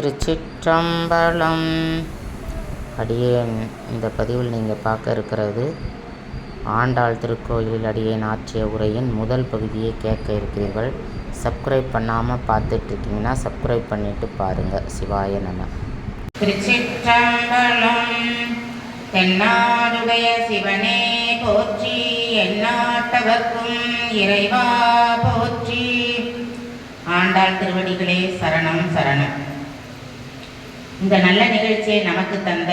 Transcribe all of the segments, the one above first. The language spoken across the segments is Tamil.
திருச்சிற்றம்பலம். அடியேன் இந்த பதிவில் நீங்கள் பார்க்க இருக்கிறது ஆண்டாள் திருக்கோயிலில் அடியேன் ஆற்றிய உரையின் முதல் பகுதியை கேட்க இருக்கிறீர்கள். சப்ஸ்கிரைப் பண்ணாமல் பார்த்துட்டு இருக்கீங்கன்னா சப்ஸ்கிரைப் பண்ணிவிட்டு பாருங்கள் சிவாய நம. திருச்சிற்றம்பலம். தென்னாடுடைய சிவனே போற்றி எந்நாட்டவர்க்கும் இறைவா போற்றி. ஆண்டாள் திருவடிகளே சரணம் சரணம். இந்த நல்ல நிகழ்ச்சியை நமக்கு தந்த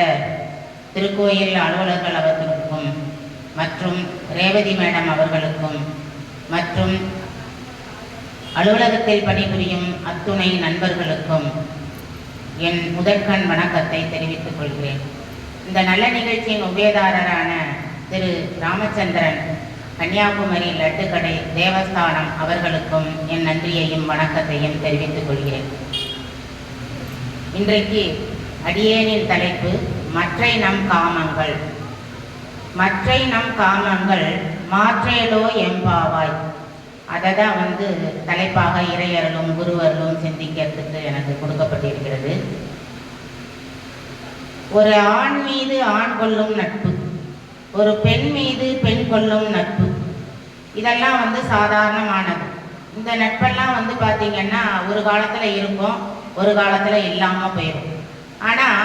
திருக்கோயில் அலுவலர்கள் அவர்களுக்கும் மற்றும் ரேவதி மேடம் அவர்களுக்கும் மற்றும் அலுவலகத்தில் பணிபுரியும் அத்துணை நண்பர்களுக்கும் என் முதற்கண் வணக்கத்தை தெரிவித்துக் கொள்கிறேன். இந்த நல்ல நிகழ்ச்சியின் உபயதாரரான திரு ராமச்சந்திரன் கன்னியாகுமரி லட்டுக்கடை தேவஸ்தானம் அவர்களுக்கும் என் நன்றியையும் வணக்கத்தையும் தெரிவித்துக் கொள்கிறேன். இன்றைக்கு அடியேனின் தலைப்பு மற்றை நம் காமங்கள். மற்றை நம் காமங்கள் மாற்றேலோ எம்பாவாய் அதை தான் வந்து தலைப்பாக இறையர்களும் குருவர்களும் சிந்திக்கிறதுக்கு எனக்கு கொடுக்கப்பட்டிருக்கிறது. ஒரு ஆண் மீது ஆண் கொள்ளும் நட்பு ஒரு பெண் மீது பெண் கொள்ளும் நட்பு இதெல்லாம் வந்து சாதாரணமானது. இந்த நட்பெல்லாம் வந்து பார்த்திங்கன்னா ஒரு காலத்தில் இருக்கும் ஒரு காலத்தில் இல்லாமல் போயிடும் ஆனால்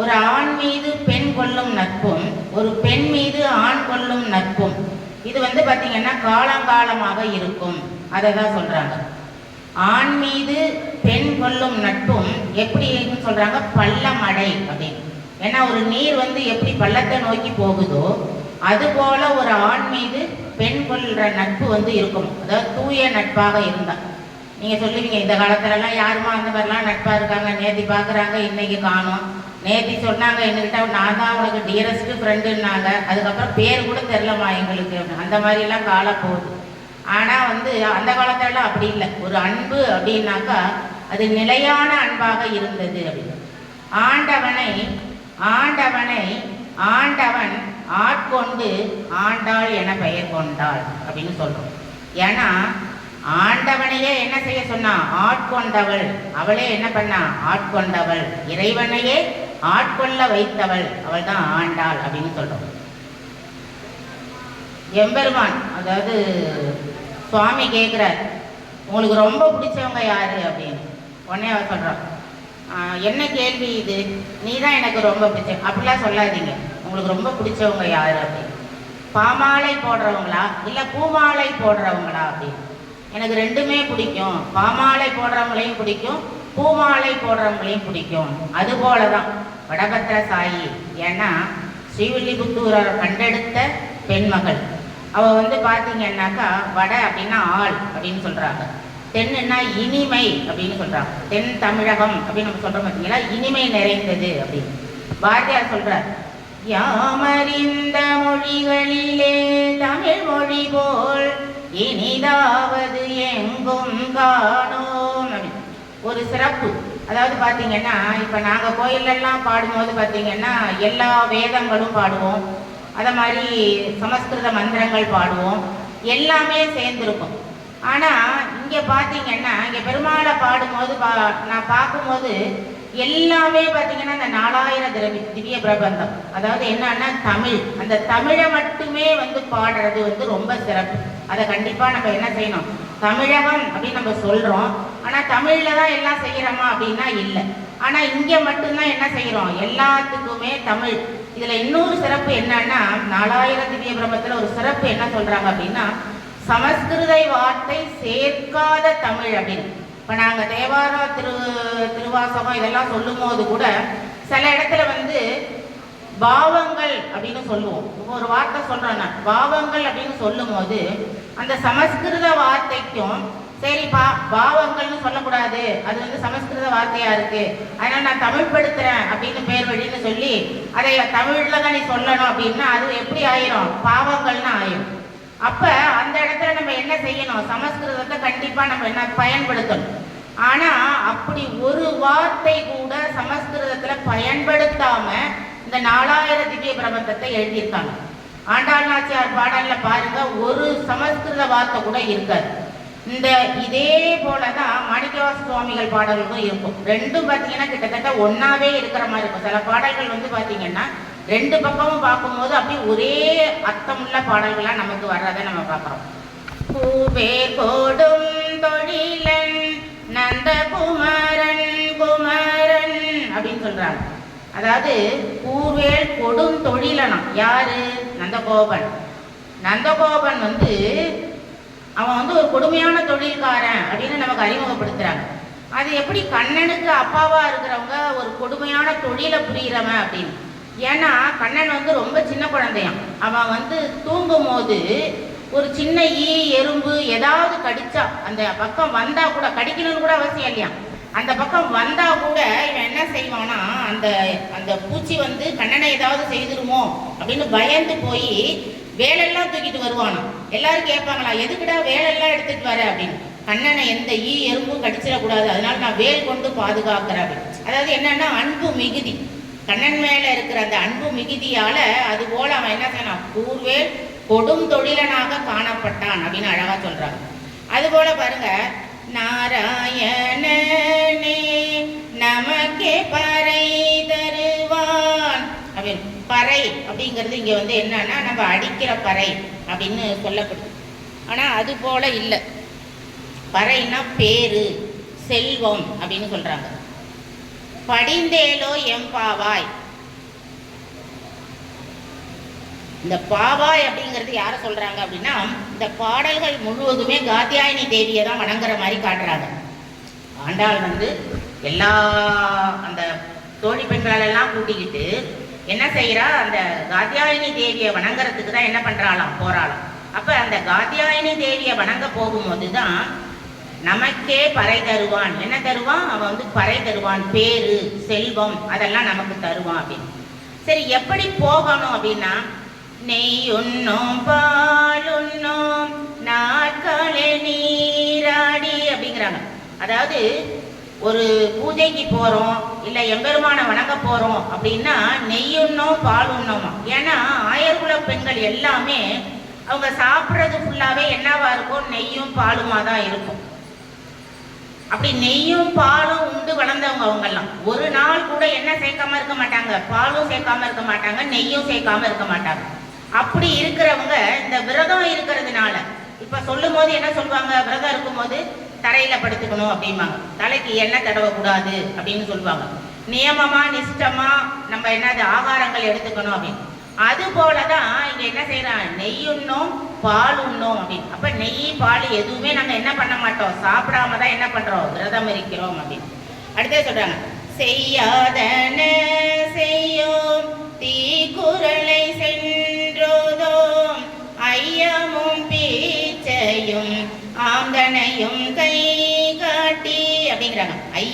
ஒரு ஆண் மீது பெண் கொள்ளும் நட்பும் ஒரு பெண் மீது ஆண் கொள்ளும் நட்பும் இது வந்து பார்த்திங்கன்னா காலங்காலமாக இருக்கும். அதை தான் சொல்கிறாங்க ஆண் மீது பெண் கொள்ளும் நட்பும் எப்படி இருக்குன்னு சொல்கிறாங்க பள்ளமடை அப்படின்னு ஏன்னா ஒரு நீர் வந்து எப்படி பள்ளத்தை நோக்கி போகுதோ அதுபோல ஒரு ஆண் மீது பெண் கொள்கிற நட்பு வந்து இருக்கும். அதாவது தூய நட்பாக இருந்தால் நீங்கள் சொல்லுவீங்க இந்த காலத்துலலாம் யாருமா அந்த மாதிரிலாம் நட்பாக இருக்காங்க? நேத்தி பார்க்குறாங்க இன்னைக்கு காணும். நேத்தி சொன்னாங்க என்கிட்ட நான் தான் உனக்கு டியரஸ்ட் ஃப்ரெண்டுன்னாங்க அதுக்கப்புறம் பேர் கூட தெரிலமா எங்களுக்கு அந்த மாதிரிலாம் காலம் போகுது ஆனால் வந்து அந்த காலத்துலலாம் அப்படி இல்லை. ஒரு அன்பு அப்படின்னாக்கா அது நிலையான அன்பாக இருந்தது அப்படின்னு. ஆண்டவனை ஆண்டவனை ஆண்டவன் ஆட்கொண்டு ஆண்டாள் என பெயர் கொண்டாள் அப்படின்னு சொல்கிறோம் ஏன்னா ஆண்டவனையே என்ன செய்ய சொன்னா ஆட்கொண்டவள். அவளே என்ன பண்ணா ஆட்கொண்டவள். இறைவனையே ஆட்கொள்ள வைத்தவள். அவள் தான் ஆண்டாள் அப்படின்னு சொல்றோம். எம்பெருமான் அதாவது சுவாமி கேட்குறார் உங்களுக்கு ரொம்ப பிடிச்சவங்க யாரு? அப்படின்னு. உடனே அவர் சொல்கிறான் என்ன கேள்வி இது? நீ தான் எனக்கு ரொம்ப பிடிச்ச அப்படிலாம் சொல்லாதீங்க. உங்களுக்கு ரொம்ப பிடிச்சவங்க யாரு? அப்படின்னு. பாமாலை போடுறவங்களா? இல்லை பூமாலை போடுறவங்களா? அப்படின்னு. எனக்கு ரெண்டுமே பிடிக்கும். பாமாலை போடுறவங்களையும் பிடிக்கும். பூமாலை போடுறவங்களையும் பிடிக்கும். அது போல தான் வடபத்திர சாயி. ஏன்னா ஸ்ரீவில்லிபுத்தூரர் கண்டெடுத்த பெண்மகள். அவள் வந்து பார்த்தீங்கன்னாக்கா வட அப்படின்னா ஆள் அப்படின்னு சொல்கிறாங்க தென்னுன்னா இனிமை அப்படின்னு சொல்கிறாங்க தென் தமிழகம் அப்படின்னு நம்ம சொல்கிறோம் பார்த்தீங்களா இனிமை நிறைந்தது அப்படின்னு. பாரதியார் சொல்கிறார் யாமறிந்த மொழிகளிலே தமிழ் மொழி போல் இனிதாவது எங்கும் காணோம். ஒரு சிறப்பு. அதாவது பார்த்தீங்கன்னா இப்போ நாங்கள் கோயிலெல்லாம் பாடும்போது பார்த்தீங்கன்னா எல்லா வேதங்களும் பாடுவோம். அதை மாதிரி சமஸ்கிருத மந்திரங்கள் பாடுவோம். எல்லாமே சேர்ந்துருக்கும். ஆனால் இங்கே பார்த்தீங்கன்னா இங்கே பெருமாளை பாடும்போது பா நான் பார்க்கும்போது எல்லாமே பார்த்தீங்கன்னா இந்த நாலாயிரம் திரவி திவ்ய பிரபந்தம். அதாவது என்னன்னா தமிழ். அந்த தமிழை மட்டுமே வந்து பாடுறது வந்து ரொம்ப சிறப்பு. அதை கண்டிப்பாக நம்ம என்ன செய்யணும்? தமிழகம் அப்படின்னு நம்ம சொல்கிறோம் ஆனால் தமிழில் தான் எல்லாம் செய்கிறோமா அப்படின்னா இல்லை. ஆனால் இங்கே மட்டும்தான் என்ன செய்கிறோம் எல்லாத்துக்குமே தமிழ். இதில் இன்னொரு சிறப்பு என்னன்னா நாலாயிரம் திவ்ய பிரபத்தில் ஒரு சிறப்பு என்ன சொல்கிறாங்க அப்படின்னா சமஸ்கிருதை வார்த்தை சேர்க்காத தமிழ் அப்படின்னு. இப்போ நாங்கள் தேவாரம் திரு திருவாசகம் இதெல்லாம் சொல்லும் போது கூட சில இடத்துல வந்து பாவங்கள் அப்படின்னு சொல்லுவோம். ஒரு வார்த்தை சொல்கிறோன்னா பாவங்கள் அப்படின்னு சொல்லும் போது அந்த சமஸ்கிருத வார்த்தைக்கும் சரி பா பாவங்கள்னு சொல்லக்கூடாது. அது வந்து சமஸ்கிருத வார்த்தையா இருக்கு. அதனால நான் தமிழ் படுத்துறேன் அப்படின்னு பேர் வழின்னு சொல்லி அதை தமிழ்ல தான் நீ சொல்லணும் அப்படின்னா அது எப்படி ஆயிரும்? பாவங்கள்னு ஆயிரும். அப்ப அந்த இடத்துல நம்ம என்ன செய்யணும்? சமஸ்கிருதத்தை கண்டிப்பா நம்ம என்ன பயன்படுத்தணும். ஆனா அப்படி ஒரு வார்த்தை கூட சமஸ்கிருதத்துல பயன்படுத்தாம இந்த நாலாயிரம் திவ்ய பிரபந்தத்தை எழுதியிருக்காங்க. ஆண்டாள் நாச்சியார் பாடல்ல பாருங்க ஒரு சமஸ்கிருத வார்த்தை கூட இருக்காது. இந்த இதே போலதான் மாணிக்கவாச சுவாமிகள் பாடல்களும் இருக்கும். ரெண்டும் பார்த்தீங்கன்னா கிட்டத்தட்ட ஒன்னாவே இருக்கிற மாதிரி இருக்கும். சில பாடல்கள் வந்து பார்த்தீங்கன்னா ரெண்டு பக்கமும் பார்க்கும்போது அப்படியே ஒரே அர்த்தமுள்ள பாடல்களாக நமக்கு வர்றதை நம்ம பார்க்குறோம். பூவே போடும் தொழிலன் நந்தகுமரன் குமரன் அப்படின்னு சொல்றாங்க. அதாவது கூர்வேல் கொடும் தொழிலனம். யாரு? நந்தகோபன். நந்தகோபன் வந்து அவன் வந்து ஒரு கொடுமையான தொழில்காரன் அப்படின்னு நமக்கு அறிமுகப்படுத்துறாங்க. அது எப்படி கண்ணனுக்கு அப்பாவா இருக்கிறவங்க ஒரு கொடுமையான தொழிலை புரிகிறவன் அப்படின்னு. ஏன்னா கண்ணன் வந்து ரொம்ப சின்ன குழந்தையான் அவன் வந்து தூங்கும் போது ஒரு சின்ன ஈ எறும்பு ஏதாவது கடிச்சா அந்த பக்கம் வந்தா கூட கடிக்கணும்னு கூட அவசியம் இல்லையா அந்த பக்கம் வந்தா கூட இவன் என்ன செய்வானா அந்த அந்த பூச்சி வந்து கண்ணனை ஏதாவது செய்திருமோ அப்படின்னு பயந்து போய் வேலெல்லாம் தூக்கிட்டு வருவானா. எல்லாரும் கேட்பாங்களா எதுக்குடா வேலெல்லாம் எடுத்துட்டு வர? அப்படின்னு. கண்ணனை எந்த ஈ எறும்பும் கடிச்சிடக்கூடாது. அதனால நான் வேல் கொண்டு பாதுகாக்கிறேன் அப்படின்னு. அதாவது என்னன்னா அன்பு மிகுதி. கண்ணன் மேல இருக்கிற அந்த அன்பு மிகுதியால அது போல அவன் என்ன செய்யணும் கூர்வேல் கொடும் தொழிலனாக காணப்பட்டான் அப்படின்னு அழகா சொல்றாங்க. அது போல பாருங்க நாராயணனே நமக்கே பறை தருவான். அப்படின்னு பறை அப்படிங்கிறது இங்கே வந்து என்னன்னா நம்ம அடிக்கிற பறை அப்படின்னு சொல்லப்படுது ஆனால் அது போல இல்லை. பறைன்னா பேரு செல்வம் அப்படின்னு சொல்கிறாங்க படிந்தேலோ எம்பாவாய் இந்த பாவாய் அப்படிங்கிறது யாரை சொல்கிறாங்க அப்படின்னா இந்த பாடல்கள் முழுவதுமே காத்தியாயினி தேவியை தான் வணங்குற மாதிரி காட்டுறாங்க. ஆண்டாள் வந்து எல்லா அந்த தோழி பெண்களெல்லாம் கூட்டிக்கிட்டு என்ன செய்கிறா அந்த காத்தியாயினி தேவியை வணங்குறதுக்கு தான் என்ன பண்ணுறாளாம் போகிறாளாம் அப்போ அந்த காத்தியாயினி தேவியை வணங்க போகும்போது தான் நமக்கே பறை தருவான். என்ன தருவான்? அவன் வந்து பறை தருவான். பேரு செல்வம் அதெல்லாம் நமக்கு தருவான் அப்படின்னு. சரி எப்படி போகணும் அப்படின்னா நெய் பாலுண்ணோம் நாட்களே நீராடி அப்படிங்கிறாங்க. அதாவது ஒரு பூஜைக்கு போகிறோம் இல்லை எம்பெருமானை வணங்க போகிறோம் அப்படின்னா நெய்யுண்ணோம் உண்ணும் பால் உண்ணோமா ஏன்னா ஆயர்குல பெண்கள் எல்லாமே அவங்க சாப்பிட்றது ஃபுல்லாகவே என்னவா இருக்கும் நெய்யும் பாலுமா தான் இருக்கும். அப்படி நெய்யும் பாலும் உண்டு வளர்ந்தவங்க அவங்கெல்லாம். ஒரு நாள் கூட என்ன சேர்க்காம இருக்க மாட்டாங்க. பாலும் சேர்க்காம இருக்க மாட்டாங்க நெய்யும் சேர்க்காம இருக்க மாட்டாங்க. அப்படி இருக்கிறவங்க இந்த விரதம் இருக்கிறதுனால இப்ப சொல்லும் போது என்ன சொல்லுவாங்க விரதம் இருக்கும்போது தரையில படுத்துக்கணும் அப்படிம்பாங்க. தலைக்கு எண்ணெய் தடவக்கூடாது அப்படின்னு சொல்லுவாங்க நியமமா நிஷ்டமா நம்ம என்னது ஆகாரங்கள் எடுத்துக்கணும் அப்படின்னு. அது போலதான் இங்க என்ன செய்யறான் நெய் உண்ணும் பால் உண்ணும் அப்படின்னு. அப்ப நெய் பால் எதுவுமே நாங்க என்ன பண்ண மாட்டோம். சாப்பிடாம தான் என்ன பண்றோம்? விரதம் இருக்கிறோம் அப்படின்னு. அடுத்தது சொல்றாங்க செய்யாதன செய்யோம் தீ குரல்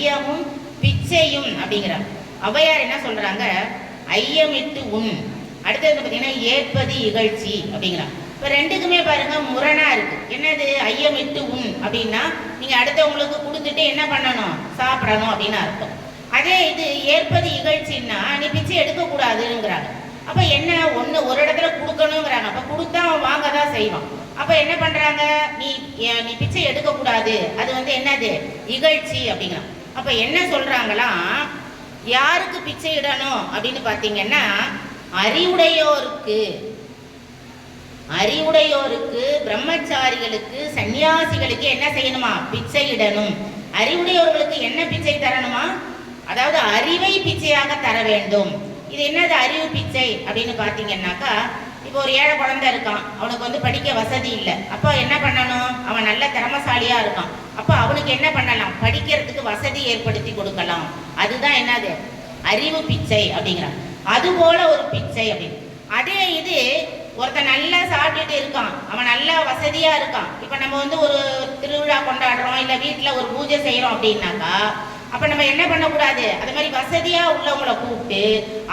ஐயமும் பிச்சையும் அப்படிங்கிறார். ஔவையார் என்ன சொல்றாங்க? ஐயமிட்டு உண். அடுத்தது பார்த்தீங்கன்னா ஏற்பது இகழ்ச்சி அப்படிங்கிறான் இப்போ ரெண்டுக்குமே பாருங்க முரணா இருக்கு. என்னது? ஐயமிட்டு உண் அப்படின்னா நீங்க அடுத்தவங்களுக்கு கொடுத்துட்டு என்ன பண்ணணும்? சாப்பிடணும் அப்படின்னு அர்த்தம். அதே இது ஏற்பது இகழ்ச்சின்னா நீ பிச்சை எடுக்கக்கூடாதுங்கிறாங்க. அப்ப என்ன? ஒண்ணு ஒரு இடத்துல கொடுக்கணுங்கிறாங்க. அப்ப கொடுத்தா அவன் வாங்க தான் செய்வான். அப்ப என்ன பண்றாங்க? நீ நீ பிச்சை எடுக்கக்கூடாது. அது வந்து என்னது? இகழ்ச்சி அப்படிங்கிறான். அப்ப என்ன சொல்றாங்களாம் யாருக்கு பிச்சை இடணும் அப்படின்னு பார்த்தீங்கன்னா அறிவுடையோருக்கு. அறிவுடையோருக்கு பிரம்மச்சாரிகளுக்கு சன்னியாசிகளுக்கு என்ன செய்யணுமா? பிச்சை இடணும். அறிவுடையோர்களுக்கு என்ன பிச்சை தரணுமா? அதாவது அறிவை பிச்சையாக தர வேண்டும். இது என்னது அறிவு பிச்சை அப்படின்னு பார்த்தீங்கன்னாக்கா இப்போ ஒரு ஏழை குழந்தை இருக்கான். அவனுக்கு வந்து படிக்க வசதி இல்லை. அப்போ என்ன பண்ணணும்? அவன் நல்ல திறமசாலியாக இருக்கான். அப்போ அவனுக்கு என்ன பண்ணலாம்? படிக்கிறதுக்கு வசதி ஏற்படுத்தி கொடுக்கலாம். அதுதான் என்னது? அறிவு பிச்சை அப்படிங்கிறான் அது போல ஒரு பிச்சை அப்படின்னு. அதே இது ஒருத்தன் நல்லா சாப்பிட்டுட்டு இருக்கான். அவன் நல்லா வசதியா இருக்கான். இப்போ நம்ம வந்து ஒரு திருவிழா கொண்டாடுறோம் இல்லை வீட்டில் ஒரு பூஜை செய்கிறோம் அப்படின்னாக்கா அப்போ நம்ம என்ன பண்ணக்கூடாது? அது மாதிரி வசதியாக உள்ளவங்களை கூப்பிட்டு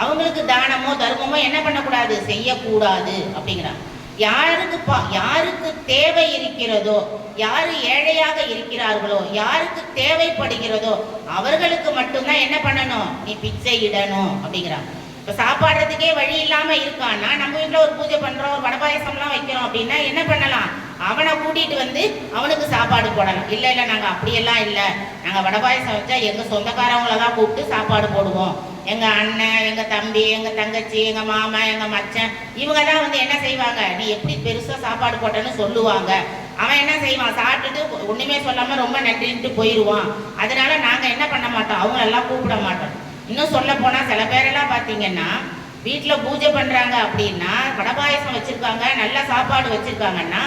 அவங்களுக்கு தானமோ தர்மமோ என்ன பண்ணக்கூடாது? செய்யக்கூடாது அப்படிங்கிறான். யாருக்கு பா- யாருக்கு தேவை இருக்கிறதோ யாரு ஏழையாக இருக்கிறார்களோ யாருக்கு தேவைப்படுகிறதோ அவர்களுக்கு மட்டும்தான் என்ன பண்ணணும்? நீ பிச்சை இடணும் அப்படிங்கிறாங்க இப்போ சாப்பாடுறதுக்கே வழி இல்லாம இருக்கான்னா நம்ம வீட்டில் ஒரு பூஜை பண்றோம் ஒரு வடபாயசம்லாம் வைக்கிறோம் அப்படின்னா என்ன பண்ணலாம்? அவனை கூட்டிட்டு வந்து அவனுக்கு சாப்பாடு போடலாம். இல்லை இல்லை நாங்கள் அப்படியெல்லாம் இல்லை. நாங்கள் வடை பாயசம் வச்சா எங்கள் சொந்தக்காரவங்கள தான் கூப்பிட்டு சாப்பாடு போடுவோம். எங்கள் அண்ணன் எங்கள் தம்பி எங்கள் தங்கச்சி எங்கள் மாமா எங்கள் மச்சன் இவங்க தான் வந்து என்ன செய்வாங்க? நீ எப்படி பெருசாக சாப்பாடு போட்டேன்னு சொல்லுவாங்க. அவன் என்ன செய்வான்? சாப்பிட்டுட்டு ஒன்றுமே சொல்லாமல் ரொம்ப நன்றின்ட்டு போயிடுவான் அதனால நாங்கள் என்ன பண்ண மாட்டோம்? அவங்களெல்லாம் கூப்பிட மாட்டோம். இன்னும் சொல்ல போனால் சில பேரெல்லாம் பார்த்தீங்கன்னா வீட்டில் பூஜை பண்ணுறாங்க அப்படின்னா வடை பாயசம் வச்சுருக்காங்க நல்ல சாப்பாடு வச்சுருக்காங்கன்னா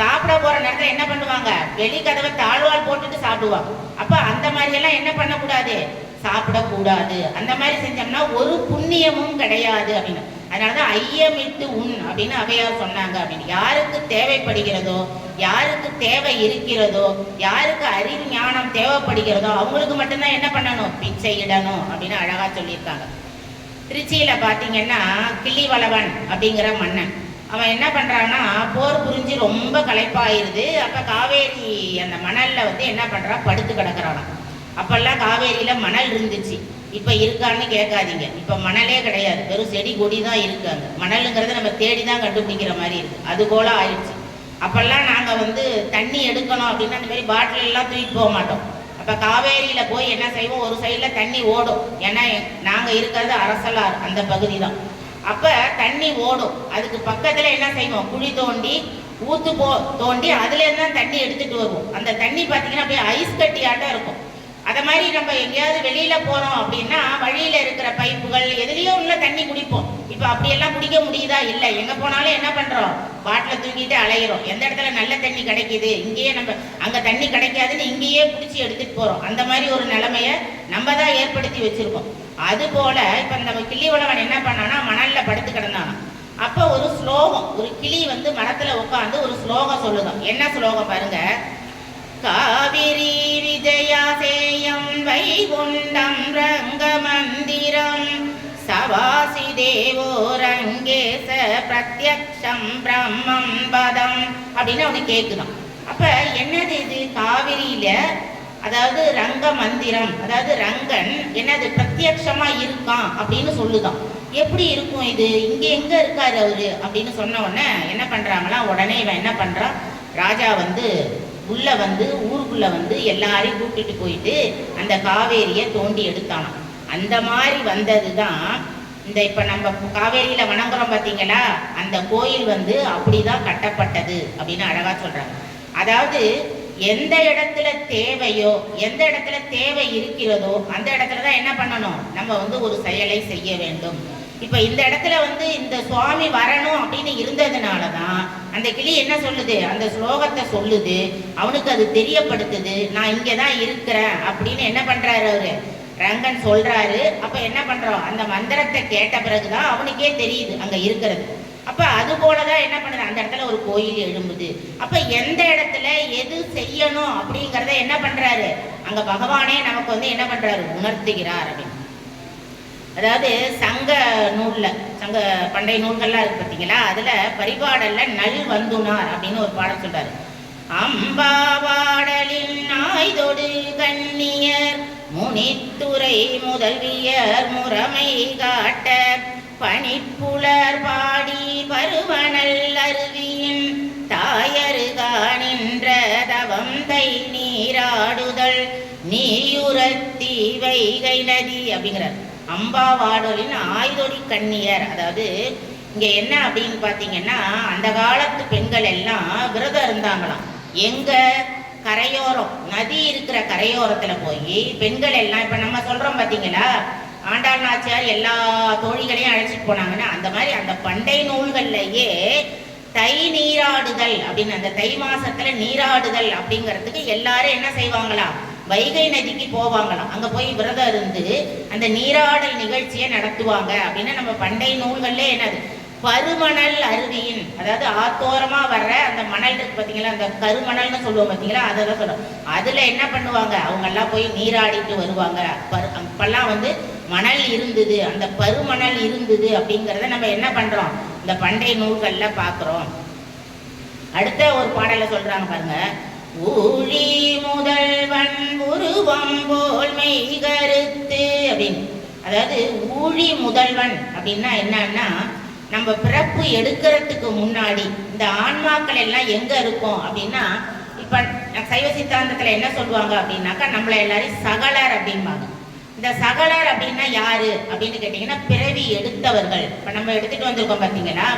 சாப்பிட போகிற நேரத்தில் என்ன பண்ணுவாங்க? வெளி கதவை தாழ்வால் போட்டுட்டு சாப்பிடுவாங்க. அப்போ அந்த மாதிரியெல்லாம் என்ன பண்ணக்கூடாது? சாப்பிடக்கூடாது. அந்த மாதிரி செஞ்சோம்னா ஒரு புண்ணியமும் கிடையாது அப்படின்னு. அதனாலதான் ஐயமிட்டு உண் அப்படின்னு அவையார் சொன்னாங்க அப்படின்னு. யாருக்கு தேவைப்படுகிறதோ யாருக்கு தேவை இருக்கிறதோ யாருக்கு அறிவு ஞானம் தேவைப்படுகிறதோ அவங்களுக்கு மட்டும்தான் என்ன பண்ணணும்? பிச்சை இடணும் அப்படின்னு அழகா சொல்லியிருக்காங்க. திருச்சியில பாத்தீங்கன்னா கிள்ளிவளவன் அப்படிங்கிற மன்னன். அவன் என்ன பண்றான்னா போர் புரிஞ்சு ரொம்ப களைப்பாயிருது. அப்ப காவேரி அந்த மணல்ல வந்து என்ன பண்றான் படுத்து கிடக்குறானாம். அப்பெல்லாம் காவேரியில மணல் இருந்துச்சு. இப்ப இருக்கான்னு கேட்காதீங்க. இப்ப மணலே கிடையாது. வெறும் செடி கொடி தான் இருக்கு அங்க. மணலுங்கிறத நம்ம தேடி தான் கண்டுபிடிக்கிற மாதிரி இருக்கு. அது போல ஆயிடுச்சு. அப்பெல்லாம் நாங்க வந்து தண்ணி எடுக்கணும் அப்படின்னா அந்த மாதிரி பாட்டில் எல்லாம் தூக்கிட்டு போக மாட்டோம். அப்ப காவேரியில போய் என்ன செய்வோம்? ஒரு சைடில் தண்ணி ஓடும். ஏன்னா எ- நாங்க இருக்கிறது அரசலார் அந்த பகுதி தான் அப்ப தண்ணி ஓடும். அதுக்கு பக்கத்துல என்ன செய்வோம்? குழி தோண்டி ஊத்து போ தோண்டி அதுல இருந்து தான் தண்ணி எடுத்துட்டு வருவோம். அந்த தண்ணி பாத்தீங்கன்னா அப்படியே ஐஸ் கட்டியாட்டம் இருக்கும். அதை மாதிரி நம்ம எங்கேயாவது வெளியில போறோம் அப்படின்னா வழியில இருக்கிற பைப்புகள் எதுலயோ உள்ள தண்ணி குடிப்போம். இப்ப அப்படியெல்லாம் குடிக்க முடியுதா? இல்ல. எங்க போனாலும் என்ன பண்றோம்? பாட்டில தூக்கிட்டு அலையிறோம். எந்த இடத்துல நல்ல தண்ணி கிடைக்குது? இங்கேயே நம்ம அங்க தண்ணி கிடைக்காதுன்னு இங்கேயே பிடிச்சி எடுத்துட்டு போறோம். அந்த மாதிரி ஒரு நிலைமைய நம்ம தான் ஏற்படுத்தி வச்சிருக்கோம். அது போல இப்ப நம்ம கிள்ளிவளவன் என்ன பண்ணானா மணல்ல படுத்து கிடந்தானா. அப்ப ஒரு ஸ்லோகம் ஒரு கிளி வந்து மரத்துல உட்காந்து ஒரு ஸ்லோகம் சொல்லுதான். என்ன ஸ்லோகம் பாருங்க? சம் பிரம்மம் பதம் அப்படின்னு அவனுக்கு கேட்கணும். அப்ப என்னது இது? காவிரியில அதாவது ரங்க மந்திரம் அதாவது ரங்கன் என்னது? பிரத்யட்சமா இருக்கான் அப்படின்னு சொல்லுதான். எப்படி இருக்கும் இது? இங்க எங்க இருக்காரு அவரு? அப்படின்னு சொன்ன உடனே என்ன பண்றாங்களா உடனே இவன் என்ன பண்றான்? ராஜா வந்து உள்ள வந்து ஊருக்குள்ள வந்து எல்லாரையும் கூப்பிட்டு போயிட்டு அந்த காவேரியை தோண்டி எடுத்தானான் அந்த மாதிரி வந்தது தான் இந்த இப்ப நம்ம காவேரியில வணங்குறோம் பாத்தீங்களா? அந்த கோயில் வந்து அப்படிதான் கட்டப்பட்டது அப்படின்னு அழகா சொல்றாங்க. அதாவது எந்த இடத்துல தேவையோ எந்த இடத்துல தேவை இருக்கிறதோ அந்த இடத்துல தான் என்ன பண்ணணும்? நம்ம வந்து ஒரு செயலை செய்ய வேண்டும். இப்ப இந்த இடத்துல வந்து இந்த சுவாமி வரணும் அப்படின்னு இருந்ததுனால தான் அந்த கிளி என்ன சொல்லுது? அந்த ஸ்லோகத்தை சொல்லுது. அவனுக்கு அது தெரியப்படுத்துது. நான் இங்கே தான் இருக்கிறேன் அப்படின்னு என்ன பண்றாரு அவரு? ரங்கன் சொல்றாரு. அப்ப என்ன பண்றோம்? அந்த மந்திரத்தை கேட்ட பிறகுதான் அவனுக்கே தெரியுது அங்க இருக்கிறது. அப்ப அது போலதான் என்ன பண்ணுது? அந்த இடத்துல ஒரு கோயில் எழும்புது. அப்ப எந்த இடத்துல எது செய்யணும் அப்படிங்கறத என்ன பண்றாரு? அங்க பகவானே நமக்கு வந்து என்ன பண்றாரு? உணர்த்துகிறார் அப்படின்னு. அதாவது சங்க நூல்ல சங்க பண்டைய நூல்கள்லாம் இருக்கு பார்த்தீங்களா அதுல பரிபாடல்ல நல் வந்துனார் அப்படின்னு ஒரு பாடம் சொல்றாரு. அம்பாவாடலின் நாய்தொடு கண்ணியர் முனித்துறை முதல்வியர் முறைமை காட்ட பனிப்புலர் பாடி பருவனல் அருவியின் தாயருகா நின்ற தவம் தை நீராடுதல் நீயுரத்தி வைகை நதி அப்படிங்கிறார். அம்பாவாடலின் ஆயுதொடி கண்ணியர். அதாவது இங்கே என்ன அப்படின்னு பார்த்தீங்கன்னா அந்த காலத்து பெண்கள் எல்லாம் விரதம் இருந்தாங்களாம். எங்கள் கரையோரம் நதி இருக்கிற கரையோரத்துல போய் பெண்கள் எல்லாம் இப்ப நம்ம சொல்றோம் பாத்தீங்களா? ஆண்டாள் நாச்சியார் எல்லா தோழிகளையும் அழைச்சிட்டு போனாங்கன்னா அந்த மாதிரி அந்த பண்டை நூல்கள்லயே தை நீராடுதல் அப்படின்னு அந்த தை மாசத்துல நீராடுதல் அப்படிங்கிறதுக்கு எல்லாரும் என்ன செய்வாங்களாம் வைகை நதிக்கு போவாங்களாம். அங்க போய் விரதம் இருந்து அந்த நீராடல் நிகழ்ச்சியை நடத்துவாங்க அப்படின்னு நம்ம பண்டை நூல்கள்ல என்னது? பருமணல் அருவியின் அதாவது ஆத்தோரமா வர்ற அந்த மணல் இருக்கு பாத்தீங்களா அந்த கருமணல்னு சொல்லுவோம் பாத்தீங்களா தான் சொல்லுவோம். அதுல என்ன பண்ணுவாங்க? அவங்க எல்லாம் போய் நீராடிட்டு வருவாங்க. பரு அப்பெல்லாம் வந்து மணல் இருந்தது அந்த பருமணல் இருந்தது அப்படிங்கிறத நம்ம என்ன பண்றோம்? இந்த பண்டை நூல்கள்ல பாக்குறோம். அடுத்த ஒரு பாடல சொல்றாங்க பாருங்க. ஊழி முதல்வன் உருவம் போல் மெய் கருத்து அப்படின்னு. அதாவது ஊழி முதல்வன் அப்படின்னா என்னன்னா நம்ம பிறப்பு எடுக்கிறதுக்கு முன்னாடி இந்த ஆன்மாக்கள் எல்லாம் எங்க இருக்கும் அப்படின்னா இப்ப சைவ சித்தாந்தத்துல என்ன சொல்லுவாங்க அப்படின்னாக்கா நம்மள எல்லாரையும் சகலர் அப்படிம்பாங்க. இந்த சகலர் அப்படின்னா யாரு அப்படின்னு கேட்டீங்கன்னா பிறவி எடுத்தவர்கள். இப்ப நம்ம எடுத்துட்டு வந்திருக்கோம் பாத்தீங்களா?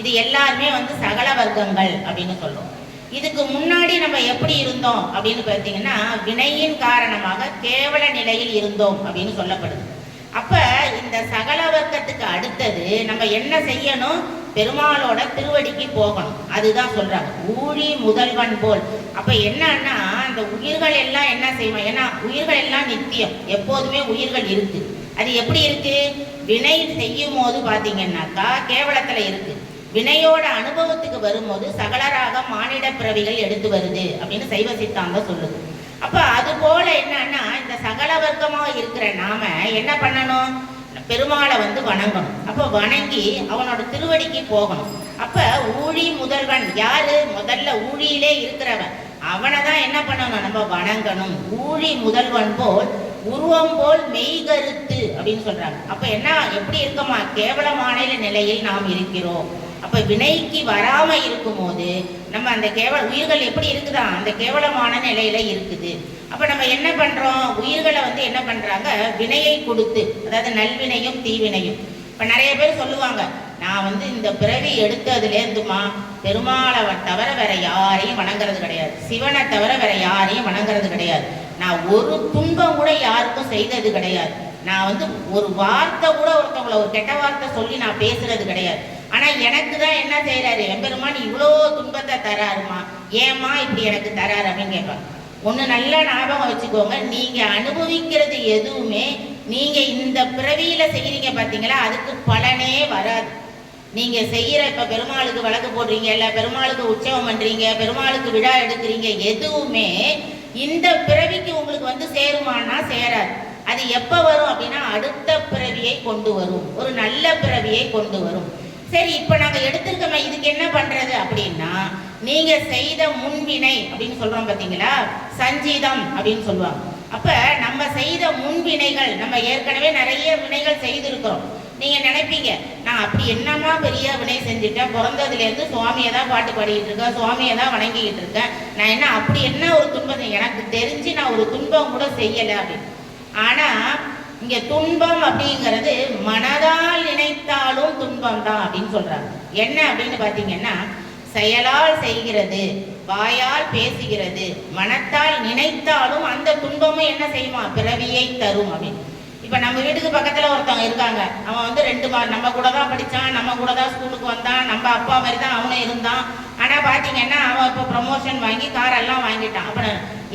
இது எல்லாருமே வந்து சகல வர்க்கங்கள் அப்படின்னு சொல்றோம் இதுக்கு முன்னாடி நம்ம எப்படி இருந்தோம் அப்படின்னு பார்த்தீங்கன்னா வினையின் காரணமாக கேவல நிலையில் இருந்தோம் அப்படின்னு சொல்லப்படுது. அப்போ இந்த சகல வர்க்கத்துக்கு அடுத்தது நம்ம என்ன செய்யணும்? பெருமாளோட திருவடிக்கு போகணும். அதுதான் சொல்றாங்க. ஊழி முதல்வன் போல். அப்ப என்னன்னா அந்த உயிர்கள் எல்லாம் என்ன செய்வோம் ஏன்னா உயிர்கள் எல்லாம் நித்தியம். எப்போதுமே உயிர்கள் இருக்கு. அது எப்படி இருக்கு? வினை செய்யும் போது பாத்தீங்கன்னாக்கா கேவலத்துல இருக்கு. வினையோட அனுபவத்துக்கு வரும்போது சகலராக மானிட பிறவிகள் எடுத்து வருது அப்படின்னு சைவ சித்தாந்தம் சொல்லுது. அப்ப அது போல என்னன்னா இந்த சகல வர்க்கமாக இருக்கிற நாம என்ன பண்ணணும்? பெருமாளை வந்து வணங்கணும். அப்போ வணங்கி அவனோட திருவடிக்கு போகணும். அப்போ ஊழி முதல்வன் யாரு? முதல்ல ஊழியிலே இருக்கிறவன். அவனை தான் என்ன பண்ணணும்? நம்ம வணங்கணும். ஊழி முதல்வன் போல் உருவம் போல் மெய்கருத்து அப்படின்னு சொல்றாங்க. அப்ப என்ன எப்படி இருக்கமா? கேவலமான நிலையில் நாம் இருக்கிறோம். அப்போ வினைக்கு வராமல் இருக்கும்போது நம்ம அந்த கேவல உயிர்கள் எப்படி இருக்குதா? அந்த கேவலமான நிலையில இருக்குது. அப்போ நம்ம என்ன பண்ணுறோம் உயிர்களை வந்து என்ன பண்ணுறாங்க வினையை கொடுத்து அதாவது நல்வினையும் தீவினையும். இப்போ நிறைய பேர் சொல்லுவாங்க நான் வந்து இந்த பிறவி எடுத்ததுலேருந்துமா பெருமாளை தவிர வேற யாரையும் வணங்குறது கிடையாது. சிவனை தவிர வேற யாரையும் வணங்குறது கிடையாது. நான் ஒரு துன்பம் கூட யாருக்கும் செய்தது கிடையாது. நான் வந்து ஒரு வார்த்தை கூட ஒருத்தவங்களை ஒரு கெட்ட வார்த்தை சொல்லி நான் பேசுறது கிடையாது. ஆனா எனக்கு தான் என்ன செய்யறாரு எம்பெருமான் இவ்வளோ துன்பத்தை தராருமா? ஏம்மா இப்படி எனக்கு தராரு? அப்படின்னு கேட்பாங்க ஒன்று நல்லா ஞாபகம் வச்சுக்கோங்க. நீங்கள் அனுபவிக்கிறது எதுவுமே நீங்கள் இந்த பிறவியில் செய்கிறீங்க பார்த்தீங்களா அதுக்கு பலனே வராது. நீங்கள் செய்கிற இப்போ பெருமாளுக்கு வழக்கு போடுறீங்க இல்லை பெருமாளுக்கு உற்சவம் பண்ணுறீங்க பெருமாளுக்கு விழா எடுக்கிறீங்க எதுவுமே இந்த பிறவிக்கு உங்களுக்கு வந்து சேருமானா சேராது. அது எப்போ வரும் அப்படின்னா அடுத்த பிறவியை கொண்டு வரும். ஒரு நல்ல பிறவியை கொண்டு வரும். சரி இப்ப நாங்க எடுத்திருக்கோமே இதுக்கு என்ன பண்றது அப்படின்னா நீங்க செய்த முன்வினை அப்படின்னு சொல்றோம் பாத்தீங்களா? சஞ்சீதம் அப்படின்னு சொல்லுவாங்க. அப்ப நம்ம செய்த முன்வினைகள் நம்ம ஏற்கனவே நிறைய வினைகள் செய்திருக்கிறோம். நீங்க நினைப்பீங்க நான் அப்படி என்னமா பெரிய வினை செஞ்சுட்டேன்? பிறந்ததுல இருந்து சுவாமியை தான் பாட்டு பாடிக்கிட்டு இருக்கேன் சுவாமியை தான் வணங்கிக்கிட்டு இருக்கேன் நான் என்ன அப்படி என்ன ஒரு துன்பம்? எனக்கு தெரிஞ்சு நான் ஒரு துன்பம் கூட செய்யலை அப்படின்னு. ஆனா இங்க துன்பம் அப்படிங்கிறது மனதால் நினைத்தாலும் துன்பம் தான் அப்படின்னு சொல்றாங்க. என்ன அப்படின்னு பாத்தீங்கன்னா செயலால் செய்கிறது வாயால் பேசுகிறது மனத்தால் நினைத்தாலும் அந்த துன்பமும் என்ன செய்யுமா? பிறவியை தரும் அப்படின்னு. இப்ப நம்ம வீட்டுக்கு பக்கத்துல ஒருத்தவங்க இருக்காங்க. அவன் வந்து ரெண்டு மா நம்ம கூட தான் படிச்சான் நம்ம கூட தான் ஸ்கூலுக்கு வந்தான் நம்ம அப்பா மாதிரி தான் அவனும் இருந்தான். ஆனா பாத்தீங்கன்னா அவன் இப்போ ப்ரமோஷன் வாங்கி காரெல்லாம் வாங்கிட்டான். அப்ப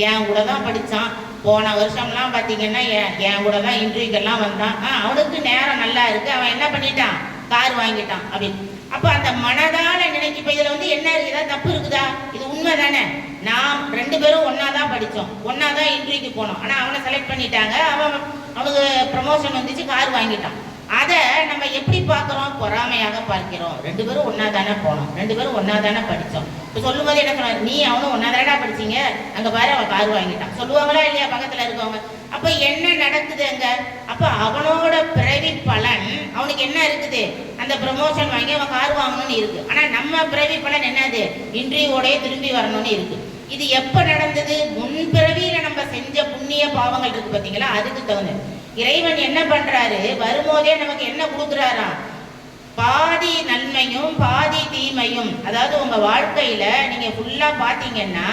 என் கூட தான் படிச்சான். போன வருஷம்லாம் பார்த்தீங்கன்னா என் என் கூட தான் இன்டர்வியூக்கெல்லாம் வந்தான். ஆ, அவனுக்கு நேரம் நல்லா இருக்கு. அவன் என்ன பண்ணிட்டான்? கார் வாங்கிட்டான் அப்படின்னு. அப்போ அந்த மனதால நினைக்க இப்போ இதில் வந்து என்ன இருக்குது ஏதாவது தப்பு இருக்குதா? இது உண்மை தானே. நாம் ரெண்டு பேரும் ஒன்றா தான் படித்தோம் ஒன்றா தான் இன்டர்வியூக்கு போனோம். ஆனால் அவனை செலக்ட் பண்ணிட்டாங்க. அவன் அவனுக்கு ப்ரமோஷன் வந்துச்சு கார் வாங்கிட்டான். அதை நம்ம எப்படி பார்க்குறோம்? பொறாமையாக பார்க்கிறோம். ரெண்டு பேரும் ஒன்றா தானே போனோம். ரெண்டு பேரும் ஒன்றா தானே படித்தோம். இப்போ சொல்லும்போது என்ன சொன்னார்? நீ அவனும் ஒன்றா தானடா படிச்சீங்க? அங்கே பாரு அவன் கார் வாங்கிட்டான். சொல்லுவாங்களா இல்லையா பக்கத்தில் இருக்கவங்க? அப்போ என்ன நடக்குது அங்கே? அப்போ அவனோட பிறவி பலன் அவனுக்கு என்ன இருக்குது? அந்த ப்ரமோஷன் வாங்கி அவன் கார் வாங்கணும்னு இருக்கு. ஆனால் நம்ம பிறவி பலன் என்னது? இன்டர்வியூவோடய திரும்பி வரணும்னு இருக்கு. இது எப்போ நடந்தது? முன்பிறவியில் நம்ம செஞ்ச புண்ணிய பாவங்கள் இருக்கு பார்த்தீங்களா அதுக்கு தகுந்த இறைவன் என்ன பண்றாரு? வரும்போதே நமக்கு என்ன கொடுக்குறாரா? பாதி நன்மையும் பாதி தீமையும். அதாவது உங்க வாழ்க்கையில நீங்க ஃபுல்லா பாத்தீங்கன்னா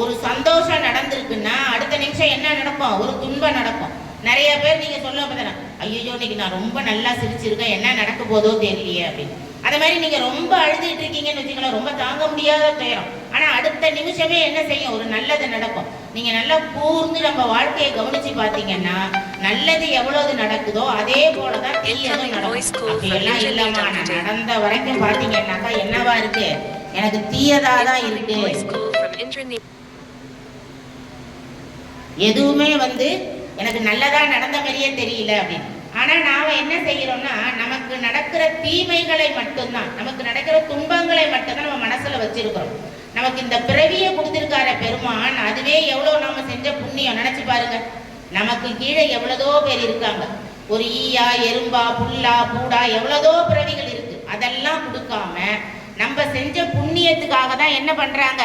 ஒரு சந்தோஷம் நடந்திருக்குன்னா அடுத்த நிமிஷம் என்ன நடக்கும்? ஒரு துன்பம் நடக்கும். நிறைய பேர் நீங்க சொல்ல பார்த்தா ஐயோ இன்னைக்கு நான் ரொம்ப நல்லா சிரிச்சிருக்கேன். என்ன நடக்க போதோ தெரியலையே அப்படின்னு. அதே மாதிரி நீங்க ரொம்ப அழுதுட்டு இருக்கீங்கன்னு வச்சுக்கலாம் ரொம்ப தாங்க முடியாத துயரம். ஆனா அடுத்த நிமிஷமே என்ன செய்யும்? ஒரு நல்லது நடக்கும். நீங்க நல்லா கூர்ந்து நம்ம வாழ்க்கையை கவனிச்சு பாத்தீங்கன்னா நல்லது எவ்வளவு நடக்குதோ அதே போலதான் தீயதும் நடக்கும். எல்லாம் இல்லாம நான் நடந்த வரைக்கும் பாத்தீங்கன்னாக்கா என்னவா இருக்கு? எனக்கு தீயதா தான் இருக்கு. எதுவுமே வந்து எனக்கு நல்லதா நடந்த மாதிரியே தெரியல அப்படின்னு. ஆனா நாம என்ன செய்யறோம்னா நமக்கு நடக்கிற தீமைகளை மட்டும்தான் நமக்கு நடக்கிற துன்பங்களை மட்டும்தான் நம்ம மனசுல வச்சிருக்கிறோம். நமக்கு இந்த பிறவியை கொடுத்திருக்கார பெருமான் அதுவே எவ்வளோ நாம செஞ்ச புண்ணியம் நினைச்சு பாருங்க. நமக்கு கீழே எவ்வளதோ பேர் இருக்காங்க. ஒரு ஈயா எறும்பா புல்லா பூடா எவ்வளதோ பிறவிகள் இருக்கு. அதெல்லாம் கொடுக்காம நம்ம செஞ்ச புண்ணியத்துக்காக தான் என்ன பண்றாங்க?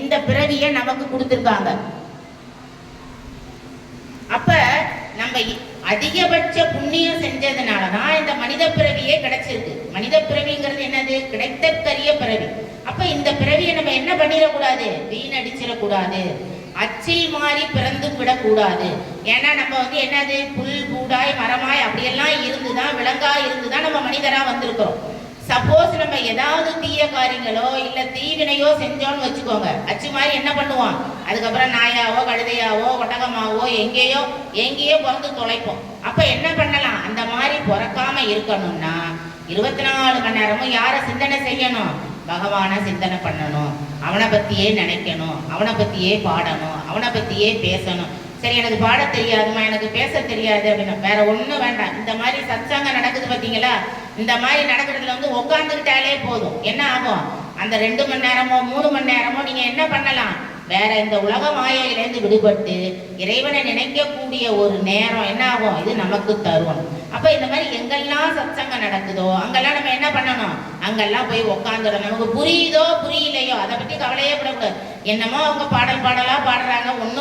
இந்த பிறவியை நமக்கு கொடுத்துருக்காங்க. அப்ப நம்ம அதிகபட்ச புண்ணியம் செஞ்சதுனால தான் இந்த மனித பிறவியே கிடைச்சிருக்கு. மனித பிறவிங்கிறது என்னது? கிடைத்தற்கரிய பிறவி. அப்ப இந்த பிறவியை நம்ம என்ன பண்ணிடக்கூடாது? வீணடிச்சிடக்கூடாது. அச்சில் மாறி பிறந்து விடக்கூடாது. ஏன்னா நம்ம வந்து என்னது? புல் பூடாய் மரமாய் அப்படியெல்லாம் இருந்துதான் விலங்கா இருந்துதான் நம்ம மனிதரா வந்திருக்கிறோம். சப்போஸ் நம்ம ஏதாவது தீய காரியங்களோ இல்ல தீவினையோ செஞ்சோம்னு வச்சுக்கோங்க. அச்சு மாதிரி என்ன பண்ணுவோம் அதுக்கப்புறம் நாயாவோ கழுதையாவோ ஒட்டகமாவோ எங்கேயோ எங்கேயோ பிறந்து தொலைப்போம். அப்ப என்ன பண்ணலாம்? அந்த மாதிரி பிறக்காம இருக்கணும்னா இருபத்தி நாலு மணி நேரமும் யாரை சிந்தனை செய்யணும்? பகவானை சிந்தனை பண்ணணும். அவனை பத்தியே நினைக்கணும். அவனை பத்தியே பாடணும். அவனை பத்தியே பேசணும். சரி எனக்கு பாட தெரியாதுமா எனக்கு பேச தெரியாது அப்படின்னா வேற ஒண்ணும் வேண்டாம். இந்த மாதிரி சத்சங்கம் நடக்குது பாத்தீங்களா? இந்த மாதிரி நடக்கிறதுல வந்து உட்காந்துக்கிட்டாலே போதும். என்ன ஆகும்? அந்த ரெண்டு மணி நேரமோ மூணு மணி நேரமோ நீங்க என்ன பண்ணலாம்? வேற இந்த உலக மாயையிலேருந்து விடுபட்டு இறைவனை நினைக்கக்கூடிய ஒரு நேரம் என்ன ஆகும்? இது நமக்கு தரும். அப்ப இந்த மாதிரி எங்கெல்லாம் சத்சங்கம் நடக்குதோ அங்கெல்லாம் நம்ம என்ன பண்ணணும்? அங்கெல்லாம் போய் உட்காந்துடணும் நமக்கு புரியுதோ புரியலையோ அதை பத்தி கவலையே படக்கூடாது. என்னமோ அவங்க பாடல் பாடலா பாடுறாங்க ஒன்றும்